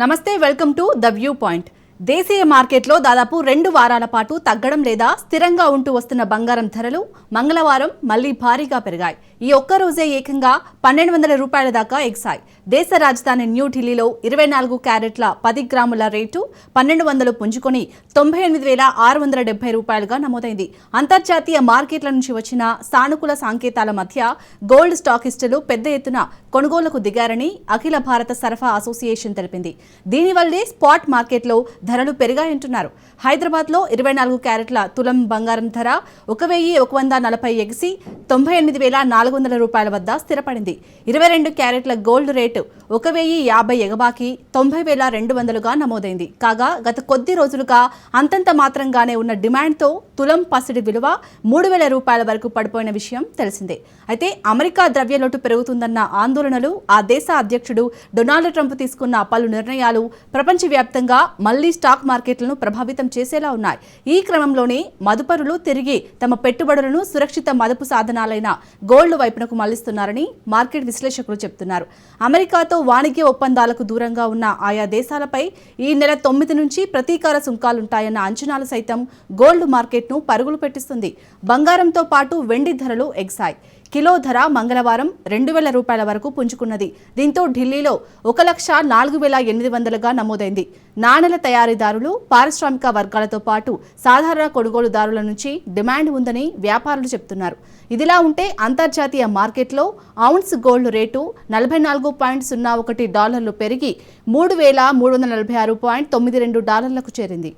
నమస్తే welcome to the view point. దేశీయ మార్కెట్లో దాదాపు రెండు వారాల పాటు తగ్గడం లేదా స్థిరంగా ఉంటూ వస్తున్న బంగారం ధరలు మంగళవారం మళ్ళీ భారీగా పెరిగాయి. ఈ ఒక్క రోజే ఏకంగా పన్నెండు వందల రూపాయల దాకా ఎగ్సాయి దేశ రాజధాని న్యూఢిల్లీలో ఇరవై నాలుగు క్యారెట్ల పది గ్రాముల రేటు పన్నెండు వందలు పుంజుకొని తొంభై ఎనిమిది వేల ఆరు వందల డెబ్బై రూపాయలుగా నమోదైంది. అంతర్జాతీయ మార్కెట్ల నుంచి వచ్చిన సానుకూల సంకేతాల మధ్య గోల్డ్ స్టాకిస్టులు పెద్ద ఎత్తున కొనుగోలుకు దిగారని అఖిల భారత సరఫరా అసోసియేషన్ తెలిపింది. దీనివల్లే స్పాట్ మార్కెట్లో ధరలు పెరిగాయంటున్నారు. హైదరాబాద్లో ఇరవై నాలుగు క్యారెట్ల తులం బంగారం ధర ఒక వెయ్యి ఒక వంద నలభై ఎగిసి తొంభై ఎనిమిది వేల నాలుగు వందల రూపాయల వద్ద స్థిరపడింది. ఇరవై రెండు క్యారెట్ల గోల్డ్ రేటు ఒక వెయ్యి యాభై ఎగబాకి తొంభై వేల రెండు వందలుగా నమోదైంది. కాగా గత కొద్ది రోజులుగా అంతంత మాత్రంగానే ఉన్న డిమాండ్తో తులం పసిడి విలువ మూడు వేల రూపాయల వరకు పడిపోయిన విషయం తెలిసిందే. అయితే అమెరికా ద్రవ్యలోటు పెరుగుతుందన్న ఆందోళనలు ఆ దేశ అధ్యక్షుడు డొనాల్డ్ ట్రంప్ తీసుకున్న పలు నిర్ణయాలు ప్రపంచవ్యాప్తంగా మళ్ళీ స్టాక్ మార్కెట్లను ప్రభావితం చేసేలా ఉన్నాయి. ఈ క్రమంలోనే మదుపరులు తిరిగి తమ పెట్టుబడులను సురక్షిత మదుపు సాధన సాధనాలైన గోల్డ్ వైపునకు మళ్ళిస్తున్నారని మార్కెట్ విశ్లేషకులు చెబుతున్నారు అమెరికాతో వాణిజ్య ఒప్పందాలకు దూరంగా ఉన్న ఆయా దేశాలపై ఈ నెల తొమ్మిది నుంచి ప్రతీకార సుంకాలుంటాయన్న అంచనాలు సైతం గోల్డ్ మార్కెట్ను పరుగులు పెట్టిస్తుంది. బంగారంతో పాటు వెండి ధరలు ఎగ్సాయి కిలో ధర మంగళవారం రెండు వేల రూపాయల వరకు పుంజుకున్నది. దీంతో ఢిల్లీలో ఒక లక్ష నాలుగు వేల ఎనిమిది వందలుగా నమోదైంది. నాణెల తయారీదారులు పారిశ్రామిక వర్గాలతో పాటు సాధారణ కొనుగోలుదారుల నుంచి డిమాండ్ ఉందని వ్యాపారులు చెబుతున్నారు ఇదిలా ఉంటే అంతర్జాతీయ మార్కెట్లో ఔన్స్ గోల్డ్ రేటు నలభై నాలుగు పాయింట్ సున్నా ఒకటి డాలర్లు పెరిగి మూడు వేల మూడు వందల నలభై ఆరు పాయింట్ తొమ్మిది రెండు డాలర్లకు చేరింది.